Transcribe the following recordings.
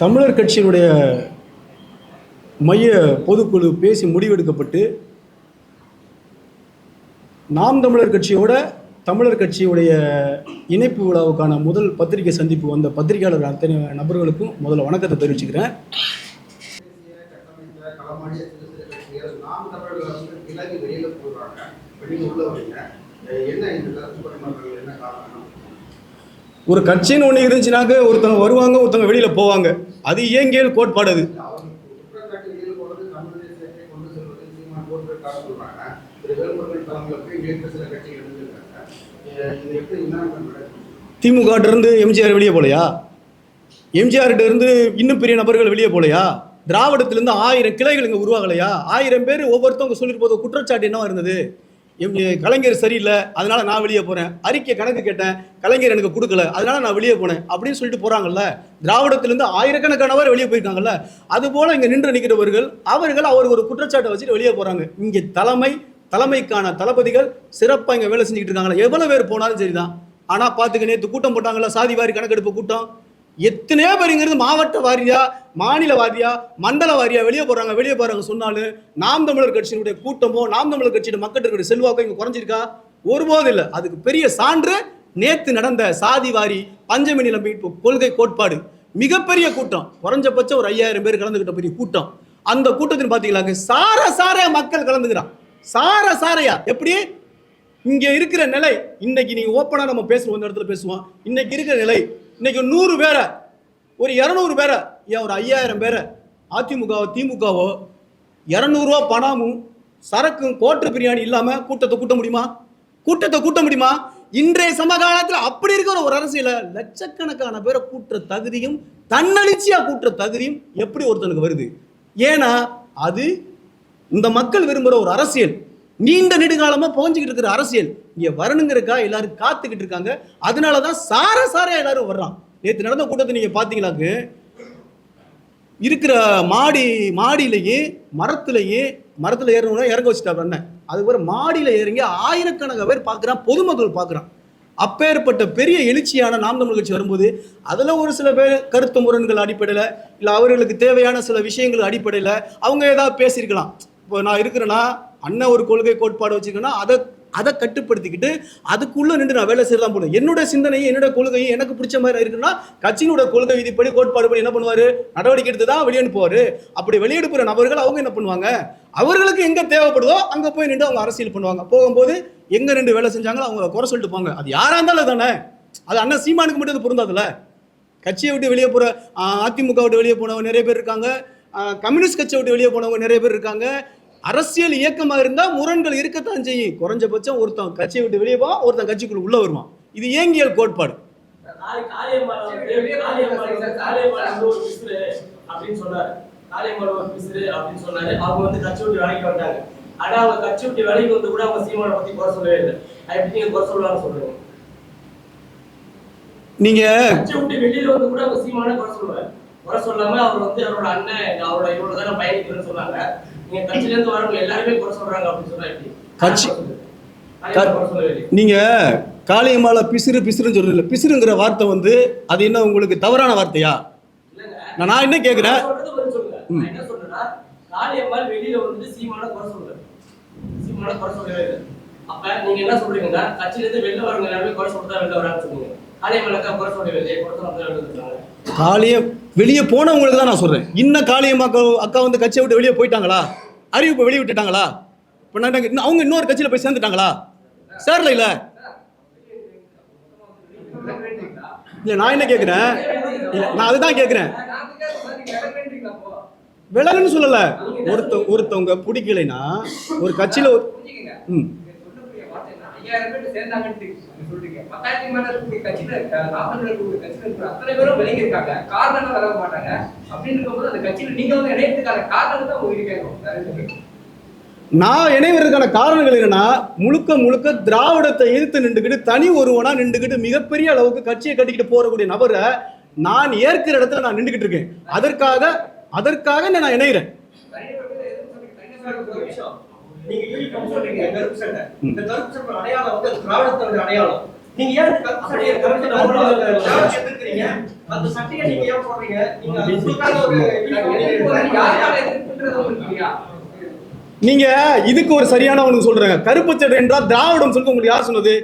தமிழர் கட்சியினுடைய மைய பொதுக்குழு பேசி முடிவெடுக்கப்பட்டு நாம் தமிழர் கட்சியோட தமிழர் கட்சியுடைய இணைப்பு விழாவுக்கான முதல் பத்திரிகை சந்திப்பு வந்த பத்திரிகையாளர் அத்தனை நபர்களுக்கும் முதல்ல வணக்கத்தை தெரிவிச்சுக்கிறேன். ஒரு கட்சின்னு ஒன்று இருந்துச்சுனாக்க ஒருத்தவங்க வருவாங்க ஒருத்தவங்க வெளியில் போவாங்க. அது இயங்கியல் கோட்பாடு அது. அவங்க திமுக இருந்து எம்ஜிஆர் வெளியே போலையா? எம்ஜிஆர்கிட்ட இருந்து இன்னும் பெரிய நபர்கள் வெளியே போலையா? திராவிடத்திலிருந்து ஆயிரம் கிளைகள் இங்கே உருவாகலையா? ஆயிரம் பேர் ஒவ்வொருத்தவங்க சொல்லிட்டு குற்றச்சாட்டு என்னவா இருந்தது? கலைஞர் சரியில்லை அதனால நான் வெளியே போறேன். அறிக்கை கணக்கு கேட்டேன் கலைஞர் எனக்கு கொடுக்கல அதனால நான் வெளியே போனேன் அப்படின்னு சொல்லிட்டு போறாங்கல்ல. திராவிடத்திலிருந்து ஆயிரக்கணக்கானவர் வெளியே போயிருக்காங்கல்ல. அது போல இங்க நின்று நிற்கிறவர்கள் அவர்கள் அவர் ஒரு குற்றச்சாட்டை வச்சுட்டு வெளியே போறாங்க. இங்க தலைமை தலைமைக்கான தளபதிகள் சிறப்பாக இங்க வேலை செஞ்சுக்கிட்டு இருக்காங்களா எவ்வளவு பேர் போனாலும் சரிதான். ஆனா பாத்துக்க நேற்று கூட்டம் போட்டாங்கல்ல சாதி வாரி கணக்கெடுப்பு கூட்டம். எத்தனையோ பேர் இங்கிருந்து மாவட்ட வாரியா மாநில வாரியா மண்டல வாரியா வெளியே போறாங்க வெளியே போறாங்க சொன்னாலும் நாம் தமிழர் கட்சியினுடைய கூட்டமோ நாம் தமிழர் கட்சியோட மக்கள் இருக்கிற செல்வாக்கோ இங்க குறைஞ்சிருக்கா? ஒருபோதும் இல்லை. அதுக்கு பெரிய சான்று நேத்து நடந்த சாதி வாரி பஞ்சமி மீட்பு கொள்கை கோட்பாடு. மிகப்பெரிய கூட்டம். குறைஞ்சபட்சம் ஒரு ஐயாயிரம் பேர் கலந்துக்கிட்ட பெரிய கூட்டம். அந்த கூட்டத்தில் பாத்தீங்களாக்க சார சாரையா மக்கள் கலந்துக்கிறான். சார சாரையா. எப்படி? இங்க இருக்கிற நிலை இன்னைக்கு நீங்க ஓப்பனா நம்ம பேசுவோம் இந்த இடத்துல பேசுவோம். இன்னைக்கு இருக்கிற நிலை இன்னைக்கு நூறு பேரை ஒரு இரநூறு பேரை ஏன் ஒரு ஐயாயிரம் பேரை அதிமுகவோ திமுகவோ இரநூறுவா பணமும் சரக்கும் கோட்டர் பிரியாணி இல்லாமல் கூட்டத்தை கூட்ட முடியுமா? கூட்டத்தை கூட்ட முடியுமா? இன்றைய சமகாலத்தில் அப்படி இருக்கிற ஒரு அரசியல லட்சக்கணக்கான பேரை கூட்டுற தகுதியும் தன்னெழுச்சியா கூட்டுற தகுதியும் எப்படி ஒருத்தனுக்கு வருது? ஏன்னா அது இந்த மக்கள் விரும்புகிற ஒரு அரசியல். நீண்ட நெடுங்காலமாக புகஞ்சிக்கிட்டு இருக்கிற அரசியல். இங்கே வரணுங்கிறக்கா எல்லாரும் காத்துக்கிட்டு இருக்காங்க. அதனால தான் சார சாரையாக எல்லாரும் வர்றான். நேற்று நடந்த கூட்டத்தை நீங்கள் பார்த்தீங்களாக்கு இருக்கிற மாடி மாடியிலேயே மரத்துலேயே மரத்தில் ஏறணும்னா இறங்க வச்சுட்டாரு அண்ணன் அதுக்கப்புறம் மாடியில் இறங்கி ஆயிரக்கணக்கான பேர் பார்க்குறான் பொதுமக்கள் பார்க்குறான் அப்பேற்பட்ட பெரிய எழுச்சியான நாம் தமிழ் கட்சி வரும்போது அதில் ஒரு சில பேர் கருத்து முரண்கள் அடிப்படையில் இல்லை அவர்களுக்கு தேவையான சில விஷயங்கள் அடிப்படையில் அவங்க ஏதாவது பேசியிருக்கலாம். இப்போ நான் இருக்கிறேன்னா அண்ணன் ஒரு கொள்கை கோட்பாடு வச்சுக்கோன்னா அதை அதை கட்டுப்படுத்திக்கிட்டு அதுக்குள்ளே நின்று நான் வேலை செய்யலாம் போகணும் என்னோட சிந்தனையும் என்னோட கொள்கையும் எனக்கு பிடிச்ச மாதிரி இருக்குன்னா கட்சியினோட கொள்கை விதிப்படி கோட்பாடு படி என்ன பண்ணுவார்? நடவடிக்கை எடுத்து தான் வெளியனுப்புவார் அப்படி வெளியெடுப்புற நபர்கள் அவங்க என்ன பண்ணுவாங்க? அவர்களுக்கு எங்கே தேவைப்படுதோ அங்கே போய் நின்று அவங்க அரசியல் பண்ணுவாங்க. போகும்போது எங்கே நின்று வேலை செஞ்சாங்களோ அவங்க குறை சொல்லிட்டு போங்க அது யாராக இருந்தாலும் தானே அது அண்ணன் சீமானுக்கு மட்டும் அது பொருந்தாதுல்ல. கட்சியை விட்டு வெளியே போகிற அதிமுக விட்டு வெளியே போனவங்க நிறைய பேர் இருக்காங்க. கம்யூனிஸ்ட் கட்சியை விட்டு வெளியே போனவங்க நிறைய பேர் இருக்காங்க. அரசியல் இயக்கமா இருந்தா முரண்கள் இருக்கத்தான் செய்யும் குறைஞ்சபட்சம் ஒருத்தன் கட்சியை விட்டு வெளியே போவான் ஒருத்தன் கட்சிக்குள்ள உள்ள வருவான் இது இயங்கியல் கோட்பாடு அப்படின்னு சொன்னாரு. காளியம்மாள் அப்படின்னு சொன்னாரு. அவங்க வந்து கட்சி விட்டு வேலைக்கு வந்தாங்க. ஆனா அவங்க கட்சி விட்டு வேலைக்கு வந்து கூட அவங்க சீமானை பத்தி குறை சொல்லவே இல்லை. எப்படி நீங்க குறை சொல்லலாம்னு சொல்றீங்க? நீங்க கட்சி விட்டு வெளியில வந்து கூட அவங்க சீமானை குறை சொல்லுவாரு. குறை சொல்லாம அவர் வந்து அவரோட அண்ணன் அவரோட இவ்வளவு தான் பயணிக்கிறேன்னு சொன்னாங்க கட்சி-. நீங்க காளியம்மால பிசிறு பிசிறுன்னு சொல்றீங்க பிசிறுங்கிற வார்த்தை வந்து அது என்ன உங்களுக்கு தவறான வார்த்தையா. நான் என்ன கேக்குறேன். அப்ப நீங்க என்ன சொல்றீங்கன்னா, கட்சியில இருந்து வெளில வரவங்க எல்லாருமே குறை சொல்லிட்டு தான் வெளில வராங்கன்னு சொன்னீங்க. காளியம்மாள் காளியம் வெளியே போனவங்களுக்கு தான் நான் சொல்றேன். இன்னும் காளியம் அக்கா அக்கா வந்து கட்சியை விட்டு வெளியே போயிட்டாங்களா? அறிவிப்பு வெளியே விட்டுட்டாங்களா? இப்போ நான் அவங்க இன்னொரு கட்சியில் போய் சேர்ந்துட்டாங்களா? சேரல இல்ல. நான் என்ன கேட்குறேன் நான் அதுதான் கேட்குறேன் விலகுன்னு சொல்லலை. ஒருத்த ஒருத்தவங்க பிடிக்கலைன்னா ஒரு கட்சியில் ம். ஐயாயிரம் பேர் சேர்ந்தாங்கன்னு சொல்றீங்க. பத்தாயிரத்துக்கு மேல இருக்கக்கூடிய கட்சியில இருக்க நாற்பது இருக்கக்கூடிய கட்சியில இருக்கிற அத்தனை பேரும் விலகி இருக்காங்க காரணம் வர மாட்டாங்க. அப்படின்னு இருக்கும்போது அந்த கட்சியில நீங்க வந்து இணையத்துக்கான காரணம் தான் உங்களுக்கு. நான் இணைவதற்கான காரணங்கள் என்னன்னா முழுக்க முழுக்க திராவிடத்தை எதிர்த்து நின்றுக்கிட்டு தனி ஒருவனா நின்றுக்கிட்டு மிகப்பெரிய அளவுக்கு கட்சியை கட்டிக்கிட்டு போறக்கூடிய நபரை நான் ஏற்கிற இடத்துல நான் நின்றுக்கிட்டு இருக்கேன். அதற்காக அதற்காக நான் இணைகிறேன்? நீங்க யூனிஃபார்ம் சொல்றீங்க கருப்பு சட்டை. இந்த கருப்பு சட்டை அடையாளம் வந்து அது திராவிடத்தோட அடையாளம். நீங்க ஏன் கருப்பு அப்படியே சட்டையை கருப்பு கருப்பு சட்டை ஜாதி எதிர்க்கிறீங்க அந்த சட்டையை நீங்க ஏன் போடுறீங்க? நீங்க உங்களுக்கான ஒரு யாருக்காக எதிர்ப்புன்றது உங்களுக்கு இல்லையா? நீங்க இதுக்கு ஒரு சரியான ஒன்று சொல்றேன் கருப்பு சட்டை என்றால் திராவிடம் சொல்ல உங்களுக்கு யார் சொன்னது?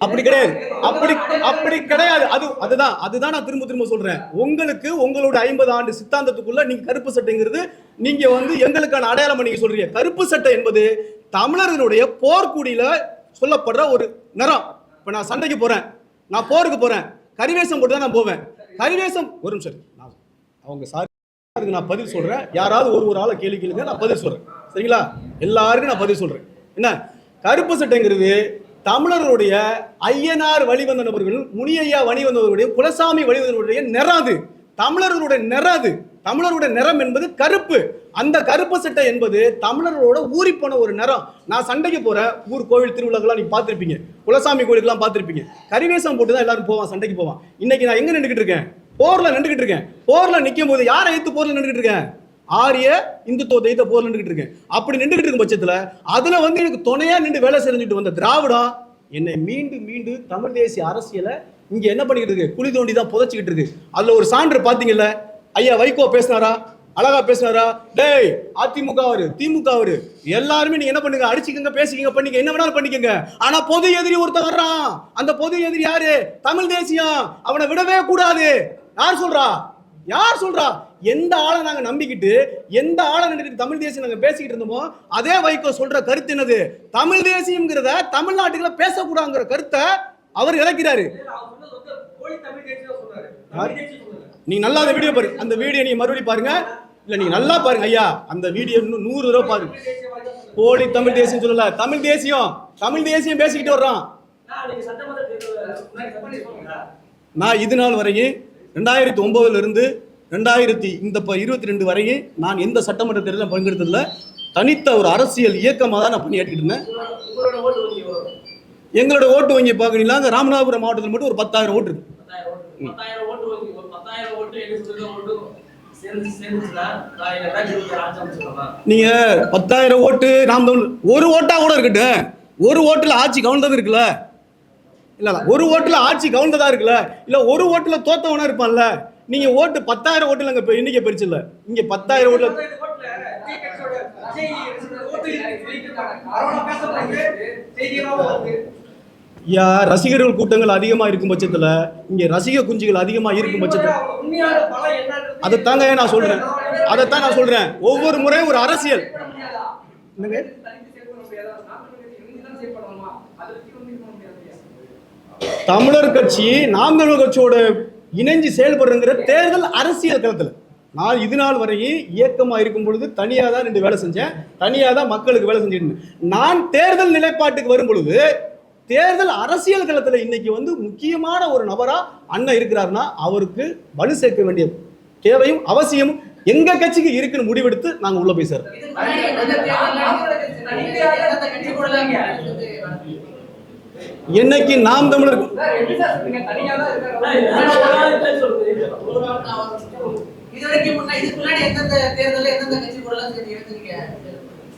அப்படி கிடையாது. அப்படி அப்படி கிடையாது. அது அதுதான் அதுதான் நான் திரும்ப திரும்ப சொல்றேன். உங்களுக்கு உங்களோட ஐம்பது ஆண்டு சித்தாந்தத்துக்குள்ள நீங்க கருப்பு சட்டைங்கிறது நீங்க வந்து எங்களுக்கான அடையாளம் நீங்க சொல்றீங்க. கருப்பு சட்டை என்பது தமிழர்களுடைய போர்க்குடியில சொல்லப்படுற ஒரு நிறம். இப்ப நான் சண்டைக்கு போறேன். நான் போருக்கு போறேன். கரிவேசம் போட்டு தான் நான் போவேன். கரிவேசம் ஒரு நிமிஷம் நான் அவங்க சாரி அதுக்கு நான் பதில் சொல்றேன். யாராவது ஒரு ஒரு ஆளை கேள்வி கேளுங்க நான் பதில் சொல்றேன். சரிங்களா? எல்லாருக்கும் நான் பதில் சொல்றேன். என்ன? கருப்பு சட்டைங்கிறது தமிழர்களுடைய ஐயனார் வழிவந்த நபர்கள் முனியையா வழிவந்தவர்களுடைய குலசாமி வழிவந்தவர்களுடைய நிறாது. தமிழர்களுடைய நிறம் அது நிறம் என்பது கருப்பு. அந்த கருப்பு சட்டை என்பது தமிழர்களோட ஊறி போன ஒரு நிறம். நான் சண்டைக்கு போற ஊர் கோவில் திருவிழாக்கெல்லாம் நீ பார்த்துருப்பீங்க. குலசாமி கோயிலுக்குலாம் பார்த்துருப்பீங்க. கரிவேசம் போட்டு தான் எல்லாரும் போவான் சண்டைக்கு போவான். இன்னைக்கு நான் எங்க நின்றுக்கிட்டு இருக்கேன்? போர்ல நின்றுக்கிட்டு இருக்கேன். போர்ல நிற்கும் போது யாரை எடுத்து போர்ல நின்றுக்கிட்டு இருக்கேன்? ஆரிய இந்துத்துவ தெய்த போர்ல நின்றுகிட்டு இருக்கேன். அப்படி நின்றுக்கிட்டு இருக்கும் பட்சத்தில் அதில் வந்து எனக்கு துணையாக நின்று வேலை செஞ்சுட்டு வந்த திராவிடம் என்னை மீண்டும் மீண்டும் தமிழ் தேசிய அரசியலை இங்கே என்ன பண்ணிக்கிட்டு இருக்கு? குழி தோண்டி தான் புதைச்சிக்கிட்டு இருக்கு. அதில் ஒரு சான்று பார்த்தீங்கல்ல ஐயா வைகோ பேசினாரா? அழகா பேசினாரா? டேய் அதிமுக அவரு திமுக அவரு எல்லாருமே நீங்க என்ன பண்ணுங்க? அடிச்சுக்கங்க பேசிக்கங்க பண்ணிக்க என்ன வேணாலும் பண்ணிக்கங்க. ஆனா பொது எதிரி ஒருத்தன் வர்றான். அந்த பொது எதிரி யாரு? தமிழ் தேசியம். அவனை விடவே கூடாது. யார் சொல்றா? யார் சொல்றா? எந்த ஆளை நாங்கள் நம்பிக்கிட்டு எந்த ஆளை நின்றுட்டு தமிழ் தேசியம் நாங்கள் பேசிக்கிட்டு இருந்தோமோ அதே வைகோ சொல்ற கருத்து என்னது? தமிழ் தேசியம்ங்கிறத தமிழ்நாட்டுக்குள்ள பேசக்கூடாதுங்கிற கருத்தை அவர் இழக்கிறாரு. நீ நல்லா அந்த வீடியோ பாரு. அந்த வீடியோ நீங்க மறுபடியும் பாருங்க. இல்ல நீங்க நல்லா பாருங்க ஐயா. அந்த வீடியோ இன்னும் நூறு தடவை பாருங்க போலி தமிழ் தேசியம் சொல்லல. தமிழ் தேசியம். தமிழ் தேசியம் பேசிக்கிட்டு வர்றோம் நான் இது நாள் வரைக்கும் ரெண்டாயிரத்தி ஒன்பதுல இருந்து ரெண்டாயிரத்தி இந்த இப்போ இருபத்தி ரெண்டு வரையும் நான் எந்த சட்டமன்ற தேர்தலும் பங்கெடுத்ததில்ல. தனித்த ஒரு அரசியல் இயக்கமாக தான் நான் பண்ணி ஏற்றிட்டு இருந்தேன். எங்களோட ஓட்டு வங்கி பார்க்கறீங்களா? அங்கே ராமநாதபுரம் மாவட்டத்தில் மட்டும் ஒரு பத்தாயிரம் ஓட்டு இருக்கு. நீங்க பத்தாயிரம் ஓட்டு நாம் ஒரு ஓட்டா கூட இருக்கட்டும். ஒரு ஓட்டுல ஆட்சி கவுண்டது இருக்குல்ல? இல்ல இல்ல ஒரு ஓட்டுல ஆட்சி கவுண்டதா இருக்குல்ல? இல்ல ஒரு ஓட்டுல தோத்தவனா இருப்பான்ல? நீங்க ஓட்டு பத்தாயிரம் ஓட்டுல அங்க இப்ப எண்ணிக்கை பெருசு இல்ல இங்க பத்தாயிரம் ஓட்டுல யா ரசிகர்கள் கூட்டங்கள் அதிகமா இருக்கும் பட்சத்துல இங்க ரசிக குஞ்சுகள் அதிகமா இருக்கும் பட்சத்துல அதைத்தாங்க நான் சொல்றேன்? அதைத்தான் நான் சொல்றேன். ஒவ்வொரு முறையும் ஒரு அரசியல். என்னங்க? தமிழர் கட்சி நாம் தமிழர் கட்சியோட இணைஞ்சு செயல்படுறங்கிற தேர்தல் அரசியல் களத்தில். நான் இது நாள் வரையும் இயக்கமாக இருக்கும் பொழுது தனியாக தான் ரெண்டு வேலை செஞ்சேன். தனியாக தான் மக்களுக்கு வேலை செஞ்சுட்டு நான் தேர்தல் நிலைப்பாட்டுக்கு வரும் பொழுது தேர்தல் அரசியல் களத்தில் இன்னைக்கு வந்து முக்கியமான ஒரு நபராக அண்ணன் இருக்கிறாருன்னா அவருக்கு வலு சேர்க்க வேண்டிய தேவையும் அவசியமும் எங்க கட்சிக்கு இருக்குன்னு முடிவெடுத்து நாங்க உள்ள போய் சேர்றோம் இதுக்கு முன்னாடி எந்தெந்த தேர்தல்ல எந்தெந்த கட்சி கூட என்னைக்கு நாம் தமிழர்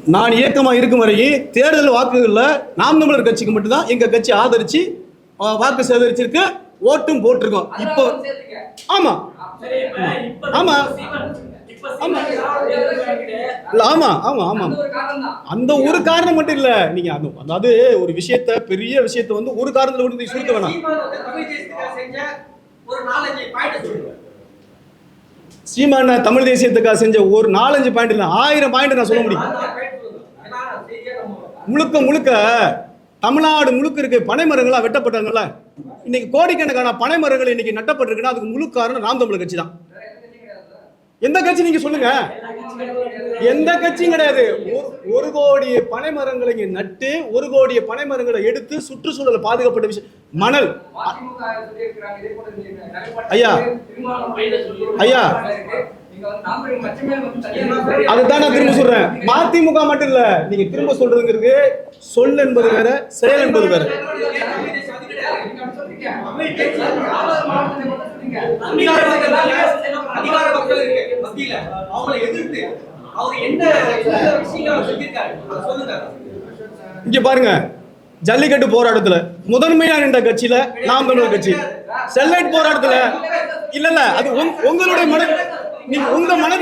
நான் இயக்கமாக இருக்கும் வரையும் தேர்தல் வாக்குகளில் நாம் தமிழர் கட்சிக்கு மட்டும்தான் எங்கள் கட்சி ஆதரித்து வாக்கு சேகரிச்சிருக்கு ஓட்டும் போட்டிருக்கோம். இப்போ ஆமாம் ஆமாம் இல்ல ஆமா ஆமா ஆமா. அந்த ஒரு காரணம். அந்த மட்டும் இல்ல. நீங்க அது அதாவது ஒரு விஷயத்த பெரிய விஷயத்த வந்து ஒரு காரணத்துல விட்டு சுருக்க வேணாம். சீமான் தமிழ் தேசியத்துக்காக செஞ்ச ஒரு நாலஞ்சு பாயிண்ட் இல்ல ஆயிரம் பாயிண்ட் நான் சொல்ல முடியும். முழுக்க முழுக்க தமிழ்நாடு முழுக்க இருக்க பனை மரங்களா வெட்டப்பட்டாங்கல்ல இன்னைக்கு கோடிக்கணக்கான பனை மரங்கள் இன்னைக்கு நட்டப்பட்டிருக்குன்னா அதுக்கு முழு காரணம் நாம் தமிழர் கட்சி தான். எந்த கட்சி நீங்க சொல்லுங்க? எந்த கட்சியும் கிடையாது. ஒரு- ஒரு கோடி பனை மரங்களை நட்டு ஒரு கோடி பனை மரங்களை எடுத்து சுற்றுச்சூழல் பாதுகாப்பட்ட விஷயம். மணல். ஐயா. ஐயா. அதுதான் நான் திரும்ப சொல்றேன். மதிமுக மட்டும் இல்ல நீங்க திரும்ப சொல்றதுங்கிறது சொல் என்பது வேற செயல் என்பது வேற. அதிகார மக்கள் இருக்கு மத்தியில. அவங்களை எதிர்த்து அவர் என்ன எந்த விஷயங்களை செஞ்சிருக்காரு அதை சொல்லுங்க. இங்க பாருங்க. ஜல்லிக்கட்டு போராட்டத்துல முதன்மையா நின்ற கட்சியில நாம் தமிழர் கட்சி. ஸ்டெர்லைட் போராட்டத்துல இல்ல இல்ல. அது உங்க- உங்களுடைய மன நீங்க உங்க மன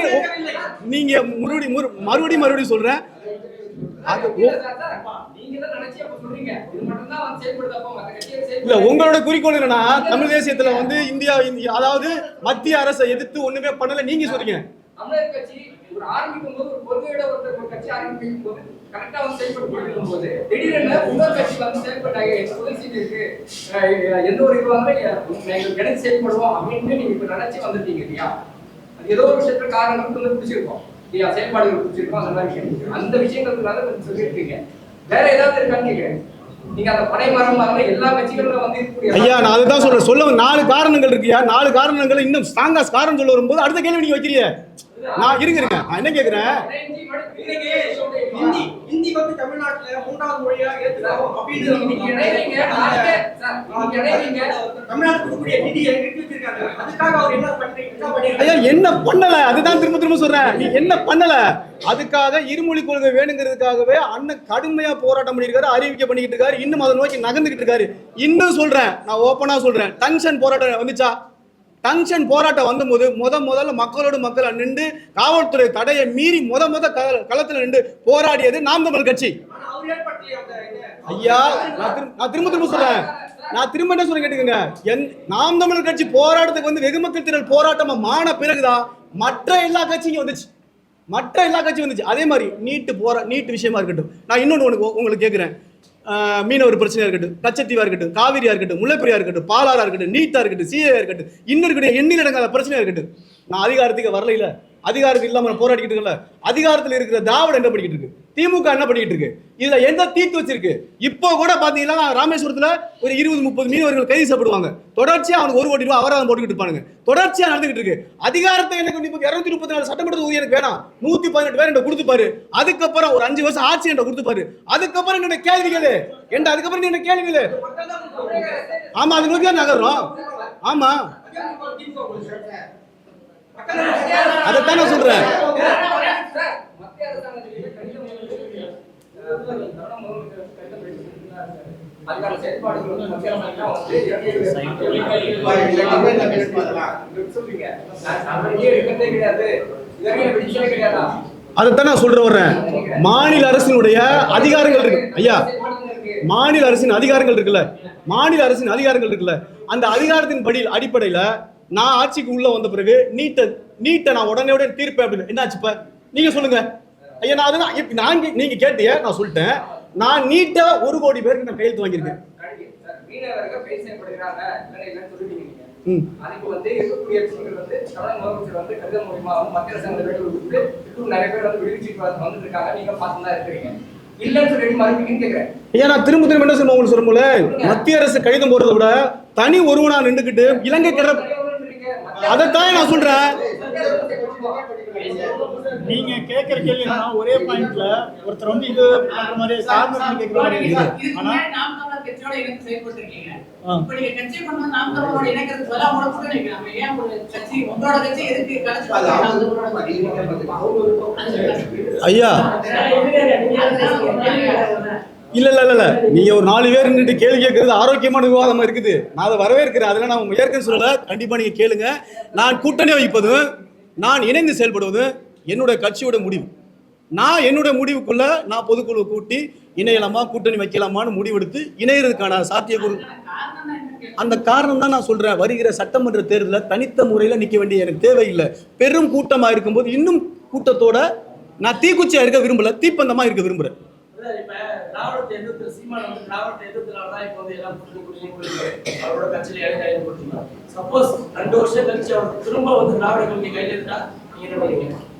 நீங்க மறுபடியும் மறு- மறுபடியும் மறுபடியும் சொல்றேன். இல்ல உங்களோட குறிக்கோள் என்னன்னா தமிழ் தேசியத்துல வந்து இந்தியா அதாவது மத்திய அரசை எதிர்த்து ஒண்ணுமே பண்ணல. நீங்க சொல்றீங்க. எந்த ஒரு இது வந்து எங்களுக்கு கிடைச்சு செயல்படுவோம் அப்படின்னு நீங்க நினைச்சு வந்துட்டீங்க இல்லையா? ஏதோ ஒரு விஷயத்துல வந்து பிடிச்சிருக்கோம் இல்லையா செயல்பாடுகள் பிடிச்சிருக்கோம் அந்த மாதிரி விஷயம். அந்த விஷயங்களுக்குனால கொஞ்சம் சொல்லியிருக்கீங்க. வேற ஏதாவது இருக்கான்னு கேட்கிறேன் நீங்க அந்த பனை மரம் மரம் எல்லா கட்சிகளும் வந்து இருக்கக்கூடிய ஐயா நான் அதுதான் சொல்றேன். சொல்ல நாலு காரணங்கள் இருக்குயா நாலு காரணங்கள் இன்னும் ஸ்ட்ராங்கா காரணம் சொல்ல வரும்போது அடுத்த கேள்வி நீங்க வைக்கிறீங்க. நான் இருங்க இருங்க. நான் என்ன கேக்குறேன்? ஹிந்தி வந்து தமிழ்நாட்டுல மூன்றாவது மொழியா ஏத்துக்கிறோம் அப்படின்னு என்ன பண்ணி என்ன ஐயா பண்ணிருக்காரு என்ன பண்ணல? அதுதான் திரும்ப திரும்ப சொல்றேன். நீ என்ன பண்ணல? அதுக்காக இருமொழி கொள்கை வேணுங்கிறதுக்காகவே அண்ணன் கடுமையா போராட்டம் பண்ணியிருக்காரு அறிவிக்கை பண்ணிக்கிட்டு இருக்காரு இன்னும் அதை நோக்கி நகர்ந்துகிட்டு இருக்காரு. இன்னும் சொல்றேன். நான் ஓப்பனா சொல்றேன். டங்ஷன் போராட்டம் வந்துச்சா? டங்ஷன் போராட்டம் வந்தபோது முத முதல்ல மக்களோடு மக்கள் நின்று காவல்துறை தடையை மீறி முத முத களத்தில் நின்று போராடியது நாம் தமிழ் கட்சி. ஐயா நான் திரும்ப நான் திரும்ப திரும்ப சொல்றேன். நான் திரும்ப என்ன சொல்ல கேட்டுக்கங்க. என் நாம் தமிழர் கட்சி போராட்டத்துக்கு வந்து வெகுமக்கள் திரள் போராட்டமா மான பிறகுதான் மற்ற எல்லா கட்சியும் வந்துச்சு. மற்ற எல்லா கட்சியும் வந்துச்சு. அதே மாதிரி நீட்டு போரா நீட் விஷயமா இருக்கட்டும். நான் இன்னொன்று உனக்கு உங்களுக்கு கேட்குறேன் மீனவர் பிரச்சனையாக இருக்கட்டும் கச்சத்தீவாக இருக்கட்டும் காவிரியாக இருக்கட்டும் முல்லைப்பெரியா இருக்கட்டும் பாலாரா இருக்கட்டும் நீட்டாக இருக்கட்டும் சிஏ இருக்கட்டும் இன்னும் இருக்கட்டும் எண்ணில் நடக்காத பிரச்சனையாக இருக்கட்டும். நான் அதிகாரத்துக்கு வரல இல்லை அதிகாரத்துக்கு இல்லாமல் போராடிக்கிட்டு இருக்கல அதிகாரத்தில் இருக்கிற திராவிடம் என்ன பண்ணிக்கிட்டு இருக்கு? திமுக என்ன பண்ணிக்கிட்டு இருக்கு? இதுல எந்த தீர்த்து வச்சிருக்கு? இப்போ கூட பாத்தீங்கன்னா ராமேஸ்வரத்துல ஒரு இருபது முப்பது மீனவர்கள் கைது செய்யப்படுவாங்க. தொடர்ச்சியா அவனுக்கு ஒரு கோடி ரூபாய் அபராதம் போட்டுக்கிட்டு இருப்பாங்க தொடர்ச்சியா நடந்துகிட்டு இருக்கு. அதிகாரத்தை எனக்கு இப்போ இருநூத்தி முப்பத்தி நாலு சட்டமன்ற தொகுதி எனக்கு வேணாம். நூத்தி பதினெட்டு பேர் என்ன கொடுத்துப்பாரு. அதுக்கப்புறம் ஒரு அஞ்சு வருஷம் ஆட்சி என்ன கொடுத்துப்பாரு. அதுக்கப்புறம் என்னோட கேள்விகள். என்ன அதுக்கப்புறம் நீ என்ன கேள்விகள்? ஆமா அது நோக்கி நகர்றோம். ஆமா. அதைத்தானே சொல்றேன். அதைத்தான் நான் சொல்ற வர்றேன். மாநில அரசினுடைய அதிகாரங்கள் இருக்கு. ஐயா மாநில அரசின் அதிகாரங்கள் இருக்குல்ல. மாநில அரசின் அதிகாரங்கள் இருக்குல்ல. அந்த அதிகாரத்தின் படி அடிப்படையில நான் ஆட்சிக்கு உள்ள வந்த பிறகு நீட்டை நீட்டை நான் உடனே உடனே தீர்ப்பேன் அப்படின்னு. என்னாச்சு இப்ப? நீங்க சொல்லுங்க. ஐயா நான் அதுதான் இப்ப நான் நீங்க கேட்டிய நான் சொல்லிட்டேன். நான் நீட்டா ஒரு கோடி பேருக்கு நான் கையெழுத்து வாங்கியிருக்கேன். அதுக்கு வந்து இருக்கக்கூடிய விஷயங்கள் வந்து தமிழக முதலமைச்சர் வந்து கடிதம் மூலியமாகவும் மத்திய அரசாங்கத்தை வேண்டி கொடுத்து இன்னும் நிறைய பேர் வந்து விடுவிச்சுட்டு வந்து- வந்துட்டு இருக்காங்க. நீங்க பார்த்து தான் இருக்கிறீங்க. இல்லைன்னு சொல்லிட்டு மறுபடியும் கேட்கிறேன் ஐயா நான் திரும்ப திரும்ப என்ன உங்களுக்கு சொல்லும்போல மத்திய அரசு கடிதம் போடுறதை விட தனி ஒருவனா நின்றுக்கிட்டு இலங்கை கடல் அதைத்தான் நான் சொல்றேன் நீங்க கேக்குற கேள்வி ஒரே பாயிண்ட்ல ஒருத்தர் வந்து இது பண்ற மாதிரி காரணம் கேக்குற மாதிரி ஆனா நாம் தமிழர் கட்சியோட இணைந்து செயல்பட்டிருக்கீங்க. ஆ. இப்ப நீங்க கட்சி வந்து நாம் தமிழரோட இணைக்கிறதுக்கு பதிலா உங்களை கூட நினைக்கிறாங்க. ஏன் ஒரு கட்சி உங்களோட கட்சி எதுக்கு கலைச்சு விருப்பம். ஐயா இல்ல இல்ல இல்ல நீங்க ஒரு நாலு பேர் நின்று கேள்வி கேட்கறது ஆரோக்கியமான விவாதமா இருக்குது. நான் அதை வரவேற்கிறேன். அதெல்லாம் நான் ஏற்கனவே சொல்லல. கண்டிப்பா நீங்க கேளுங்க. நான் கூட்டணி வைப்பதும் நான் இணைந்து செயல்படுவதும் என்னுடைய கட்சியோட முடிவு. நான் என்னுடைய முடிவுக்குள்ள நான் பொதுக்குழு கூட்டி இணையலாமா கூட்டணி வைக்கலாமான்னு முடிவெடுத்து இணையறதுக்கான சாத்தியக்கூறு. அந்த காரணம் தான் நான் சொல்றேன். வருகிற சட்டமன்ற தேர்தலில் தனித்த முறையில் நிற்க வேண்டிய எனக்கு தேவையில்லை. பெரும் கூட்டமாக இருக்கும்போது இன்னும் கூட்டத்தோட நான் தீக்குச்சியாக இருக்க விரும்பல தீப்பந்தமாக இருக்க விரும்புகிறேன் திராவிடத்தை எதிர்த்து சீமான் வந்து திராவிடத்தை எதிர்த்தனாலதான் இப்ப வந்து எல்லாம் கூட்டணி கூட்டணி அவரோட கட்சியில இடம் கைது கொடுத்துருக்காங்க சப்போஸ் ரெண்டு வருஷம் கழிச்சு அவர் திரும்ப வந்து திராவிட கொள்கை கையில் எடுத்தா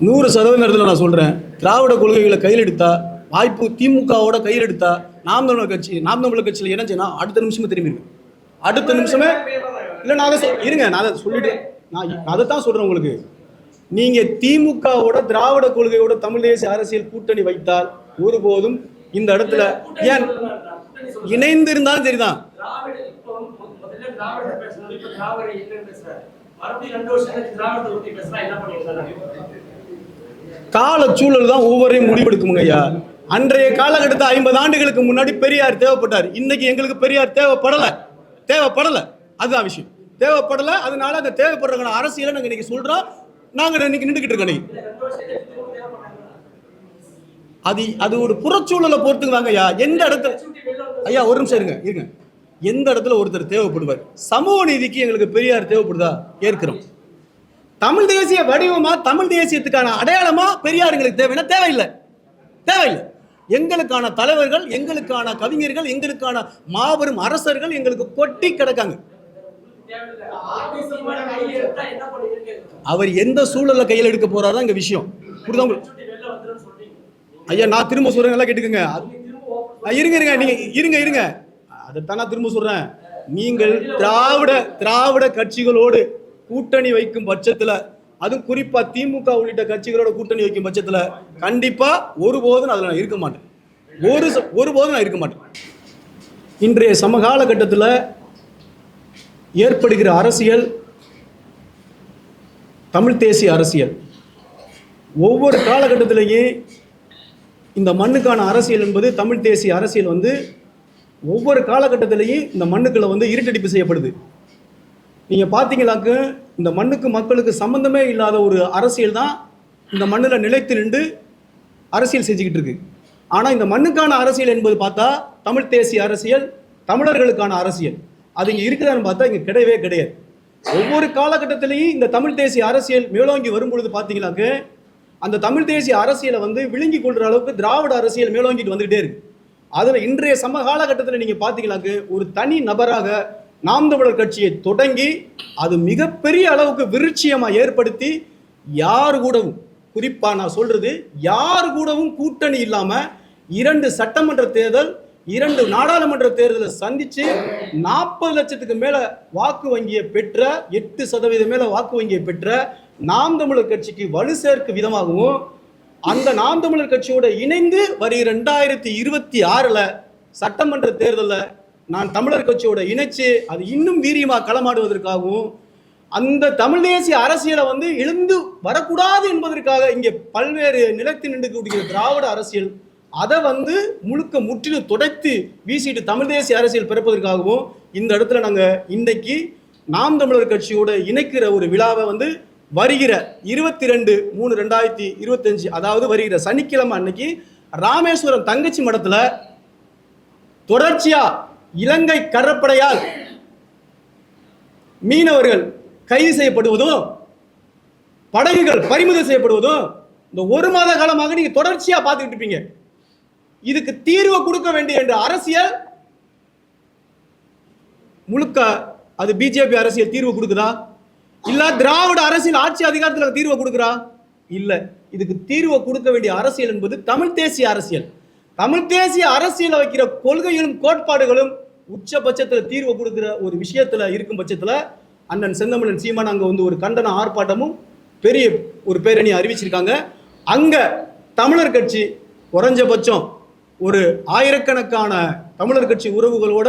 நூறு சதவீத நேரத்தில் நான் சொல்கிறேன் திராவிட கொள்கைகளை கையில் எடுத்தா வாய்ப்பு திமுகவோட கையில் எடுத்தா நாம் தமிழர் கட்சி நாம் தமிழர் கட்சியில் இணைஞ்சுன்னா அடுத்த நிமிஷமே திரும்பிடுவேன் அடுத்த நிமிஷமே இல்லை நான் அதை இருங்க நான் அதை சொல்லிட்டு நான் அதை தான் சொல்கிறேன் உங்களுக்கு. நீங்கள் திமுகவோட திராவிட கொள்கையோட தமிழ் தேசிய அரசியல் கூட்டணி வைத்தால் ஒருபோதும் இந்த இடத்துல ஏன். இணைந்து இருந்தாலும் சரிதான் கால சூழல் தான் ஒவ்வொரையும் முடிவெடுக்குமுங்க ஐயா. அன்றைய காலகட்டத்தில் ஐம்பது ஆண்டுகளுக்கு முன்னாடி பெரியார் தேவைப்பட்டார். இன்னைக்கு எங்களுக்கு பெரியார் தேவைப்படல. தேவைப்படல. அதுதான் விஷயம். தேவைப்படல அதனால அந்த தேவைப்படுறவங்க அரசியலை நாங்க இன்னைக்கு சொல்றோம். நாங்க இன்னைக்கு நின்றுக்கிட்டு இருக்கோம் இன்னைக்கு. ரெண்டு வருஷத்துக்கு திரும்ப தேவைப்பட்டாங்களா? அது அது ஒரு புறச்சூழலை பொறுத்துக்குவாங்க ஐயா. எந்த இடத்துல ஐயா ஒரு நிமிஷம் இருங்க இருங்க. எந்த இடத்துல ஒருத்தர் தேவைப்படுவார்? சமூக நீதிக்கு எங்களுக்கு பெரியார் தேவைப்படுதா? ஏற்கிறோம். தமிழ் தேசிய வடிவமா தமிழ் தேசியத்துக்கான அடையாளமா பெரியார் எங்களுக்கு தேவைன்னா தேவையில்லை. தேவையில்லை. எங்களுக்கான தலைவர்கள் எங்களுக்கான கவிஞர்கள் எங்களுக்கான மாபெரும் அரசர்கள் எங்களுக்கு கொட்டி கிடக்காங்க. அவர் எந்த சூழல்ல கையில் எடுக்க போறாரோ இங்க விஷயம். புரியுதா உங்களுக்கு கட்சி விட்டு வெளில வந்துருன்னு சொல்றீங்க. ஐயா நான் திரும்ப சொல்றேன் நல்லா கேட்டுக்கோங்க. அது- ஆ, இருங்க இருங்க நீங்க இருங்க இருங்க. அதைத்தான் நான் திரும்ப சொல்றேன். நீங்கள் திராவிட திராவிட கட்சிகளோடு கூட்டணி வைக்கும் பட்சத்துல அதுவும் குறிப்பா திமுக உள்ளிட்ட கட்சிகளோட கூட்டணி வைக்கும் பட்சத்துல கண்டிப்பா ஒருபோதும் அதுல நான் இருக்க மாட்டேன். ஒரு ச- ஒருபோதும் நான் இருக்க மாட்டேன். இன்றைய சமகால கட்டத்தில் ஏற்படுகிற அரசியல் தமிழ் தேசிய அரசியல் ஒவ்வொரு காலகட்டத்திலேயே இந்த மண்ணுக்கான அரசியல் என்பது தமிழ் தேசிய அரசியல் வந்து ஒவ்வொரு காலகட்டத்திலையும் இந்த மண்ணுக்குள்ள வந்து இருட்டடிப்பு செய்யப்படுது. நீங்கள் பார்த்தீங்களாக்க இந்த மண்ணுக்கு மக்களுக்கு சம்மந்தமே இல்லாத ஒரு அரசியல் தான் இந்த மண்ணில் நிலைத்து நின்று அரசியல் செஞ்சுக்கிட்டு இருக்கு. ஆனால் இந்த மண்ணுக்கான அரசியல் என்பது பார்த்தா தமிழ் தேசிய அரசியல் தமிழர்களுக்கான அரசியல். அது இங்கே இருக்குதான்னு பார்த்தா இங்கே கிடையவே கிடையாது. ஒவ்வொரு காலகட்டத்திலையும் இந்த தமிழ் தேசிய அரசியல் மேலோங்கி வரும்பொழுது பார்த்தீங்களாக்க அந்த தமிழ் தேசிய அரசியலை வந்து விழுங்கி கொள்கிற அளவுக்கு திராவிட அரசியல் மேலோங்கிட்டு வந்துகிட்டே இருக்கு. அதில் இன்றைய சம காலகட்டத்தில் நீங்கள் பார்த்தீங்கன்னாக்க ஒரு தனி நபராக நாம் தமிழர் கட்சியை தொடங்கி அது மிகப்பெரிய அளவுக்கு விருட்சியமாக ஏற்படுத்தி யார் கூடவும் குறிப்பாக நான் சொல்கிறது யார் கூடவும் கூட்டணி இல்லாமல் இரண்டு சட்டமன்ற தேர்தல் இரண்டு நாடாளுமன்ற தேர்தலை சந்தித்து நாற்பது லட்சத்துக்கு மேலே வாக்கு வங்கியை பெற்ற எட்டு சதவீதம் மேலே வாக்கு வங்கியை பெற்ற நாம் தமிழர் கட்சிக்கு வலு சேர்க்கும் விதமாகவும் அந்த நாம் தமிழர் கட்சியோட இணைந்து வரி ரெண்டாயிரத்தி இருபத்தி ஆறில் சட்டமன்ற தேர்தலில் நான் தமிழர் கட்சியோட இணைச்சு அது இன்னும் வீரியமாக களமாடுவதற்காகவும் அந்த தமிழ் தேசிய அரசியலை வந்து எழுந்து வரக்கூடாது என்பதற்காக இங்கே பல்வேறு நிலத்தில் நின்றுக்கூடிய திராவிட அரசியல் அதை வந்து முழுக்க முற்றிலும் துடைத்து வீசிட்டு தமிழ் தேசிய அரசியல் பிறப்பதற்காகவும் இந்த இடத்துல நாங்கள் இன்றைக்கு நாம் தமிழர் கட்சியோட இணைக்கிற ஒரு விழாவை வந்து வருகிற இருபத்தி ரெண்டு மூணு ரெண்டாயிரத்தி இருபத்தஞ்சு அதாவது வருகிற சனிக்கிழமை அன்னைக்கு ராமேஸ்வரம் தங்கச்சி மடத்துல தொடர்ச்சியா இலங்கை கடற்படையால் மீனவர்கள் கைது செய்யப்படுவதும் படகுகள் பறிமுதல் செய்யப்படுவதும் இந்த ஒரு மாத காலமாக நீங்க தொடர்ச்சியா பார்த்துக்கிட்டு இருப்பீங்க. இதுக்கு தீர்வு கொடுக்க வேண்டிய என்ற அரசியல் முழுக்க அது பிஜேபி அரசியல் தீர்வு கொடுக்குதா? இல்ல திராவிட அரசியல் ஆட்சி அதிகாரத்துல தீர்வு கொடுக்குறா? இல்ல. இதுக்கு தீர்வு கொடுக்க வேண்டிய அரசியல் என்பது தமிழ் தேசிய அரசியல். தமிழ் தேசிய அரசியல் வைக்கிற கொள்கைகளும் கோட்பாடுகளும் உச்சபட்சத்துல தீர்வு கொடுக்குற ஒரு விஷயத்துல இருக்கும் பட்சத்துல அண்ணன் செந்தமிழன் சீமான் அங்க வந்து ஒரு கண்டன ஆர்ப்பாட்டமும் பெரிய ஒரு பேரணி அறிவிச்சிருக்காங்க. அங்க தமிழர் கட்சி குறைஞ்சபட்சம் ஒரு ஆயிரக்கணக்கான தமிழர் கட்சி உறவுகளோட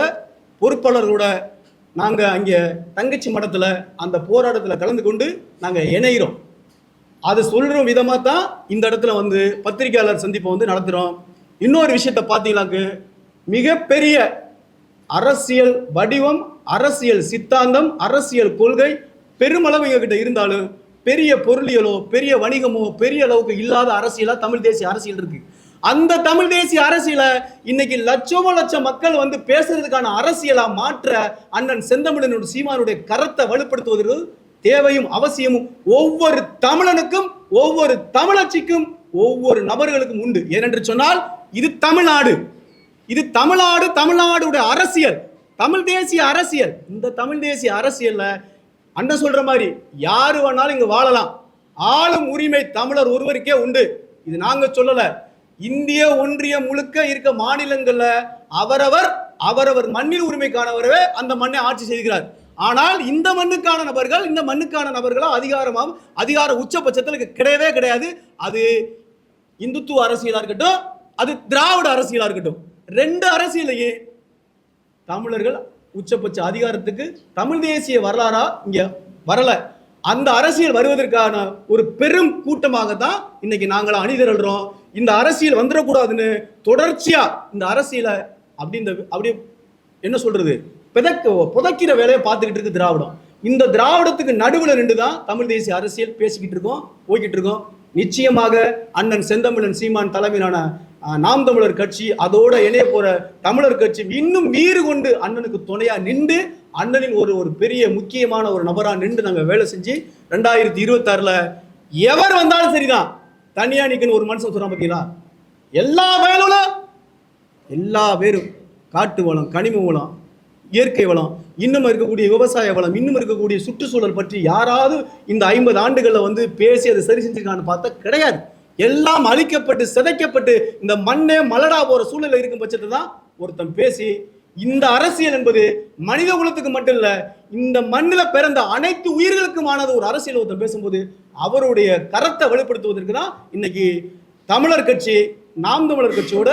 பொறுப்பாளர்களோட நாங்கள் அங்கே தங்கச்சி மடத்தில் அந்த போராட்டத்தில் கலந்து கொண்டு நாங்கள் இணைகிறோம் அது சொல்கிற விதமாக தான் இந்த இடத்துல வந்து பத்திரிகையாளர் சந்திப்பை வந்து நடத்துகிறோம் இன்னொரு விஷயத்தை பார்த்தீங்களாக்கு மிகப்பெரிய அரசியல் வடிவம் அரசியல் சித்தாந்தம் அரசியல் கொள்கை பெருமளவு எங்ககிட்ட இருந்தாலும் பெரிய பொருளியலோ பெரிய வணிகமோ பெரிய அளவுக்கு இல்லாத அரசியலாக தமிழ் தேசிய அரசியல் இருக்குது அந்த தமிழ் தேசிய அரசியலை இன்னைக்கு லட்சமோ லட்சம் மக்கள் வந்து பேசுறதுக்கான அரசியலா மாற்ற அண்ணன் செந்தமிழனோட சீமானுடைய கரத்தை வலுப்படுத்துவதற்கு தேவையும் அவசியமும் ஒவ்வொரு தமிழனுக்கும் ஒவ்வொரு தமிழச்சிக்கும் ஒவ்வொரு நபர்களுக்கும் உண்டு. ஏனென்று சொன்னால் இது தமிழ்நாடு. இது தமிழ்நாடு தமிழ்நாடுடைய அரசியல். தமிழ் தேசிய அரசியல். இந்த தமிழ் தேசிய அரசியல்ல அண்ணன் சொல்ற மாதிரி யாரு வேணாலும் இங்க வாழலாம். ஆளும் உரிமை தமிழர் ஒருவருக்கே உண்டு. இது நாங்க சொல்லல. இந்திய ஒன்றியம் முழுக்க இருக்க மாநிலங்கள்ல அவரவர் அவரவர் மண்ணில் உரிமைக்கானவரவே அந்த மண்ணை ஆட்சி செய்கிறார். ஆனால் இந்த மண்ணுக்கான நபர்கள் இந்த மண்ணுக்கான நபர்களா அதிகாரமாகவும் அதிகார உச்சபட்சத்தில் கிடையவே கிடையாது. அது இந்துத்துவ அரசியலா இருக்கட்டும் அது திராவிட அரசியலா இருக்கட்டும். ரெண்டு அரசியலையே தமிழர்கள் உச்சபட்ச அதிகாரத்துக்கு தமிழ் தேசிய வரலாறா இங்க வரல. அந்த அரசியல் வருவதற்கான ஒரு பெரும் கூட்டமாக தான் இன்னைக்கு நாங்களாம் அணிதிரள்றோம். இந்த அரசியல் வந்துடக்கூடாதுன்னு தொடர்ச்சியா இந்த அரசியலை அப்படி இந்த அப்படி என்ன சொல்றது? பிதக்க புதைக்கிற வேலையை பார்த்துக்கிட்டு இருக்கு திராவிடம். இந்த திராவிடத்துக்கு நடுவில் நின்று தான் தமிழ் தேசிய அரசியல் பேசிக்கிட்டு இருக்கோம் போய்கிட்டு இருக்கோம். நிச்சயமாக அண்ணன் செந்தமிழன் சீமான் தலைமையிலான நாம் தமிழர் கட்சி அதோட இணைய போற தமிழர் கட்சி இன்னும் மீறு கொண்டு அண்ணனுக்கு துணையா நின்று அண்ணனின் ஒரு ஒரு பெரிய முக்கியமான ஒரு நபரா நின்று நாங்கள் வேலை செஞ்சு ரெண்டாயிரத்தி இருபத்தாறுல எவர் வந்தாலும் சரிதான். தனியா நிற்கணும் ஒரு மனுஷன் சொல்கிறான் பார்த்தீங்களா எல்லா வயலும் எல்லா பேரும் காட்டு வளம் கனிம வளம் இயற்கை வளம் இன்னும் இருக்கக்கூடிய விவசாய வளம் இன்னும் இருக்கக்கூடிய சுற்றுச்சூழல் பற்றி யாராவது இந்த ஐம்பது ஆண்டுகளில் வந்து பேசி அதை சரி செஞ்சுருக்கான்னு பார்த்தா கிடையாது. எல்லாம் அழிக்கப்பட்டு சிதைக்கப்பட்டு இந்த மண்ணே மலடா போகிற சூழ்நிலை இருக்கும் பட்சத்தை தான் ஒருத்தன் பேசி இந்த அரசியல் என்பது மனித குலத்துக்கு மட்டும் இல்லை இந்த மண்ணில் பிறந்த அனைத்து உயிர்களுக்குமானது ஒரு அரசியல் ஒருத்தன் பேசும்போது அவருடைய கரத்தை வெளிப்படுத்துவதற்கு தான் இன்னைக்கு தமிழர் கட்சி நாம் தமிழர் கட்சியோட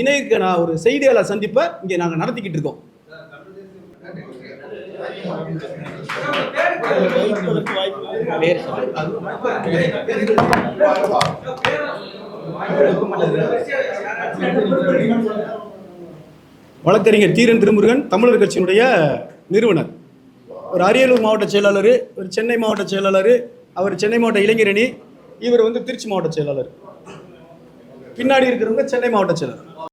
இணைக்க நான் ஒரு செய்தியாளர் சந்திப்பை இங்கே நாங்கள் நடத்திக்கிட்டு இருக்கோம். வழக்கறிஞர் தீரன் திருமுருகன் தமிழர் கட்சியினுடைய நிறுவனர். ஒரு அரியலூர் மாவட்ட செயலாளர் ஒரு சென்னை மாவட்ட செயலாளர் அவர் சென்னை மாவட்ட இளைஞரணி இவர் வந்து திருச்சி மாவட்ட செயலாளர். பின்னாடி இருக்கிறவங்க சென்னை மாவட்ட செயலாளர்.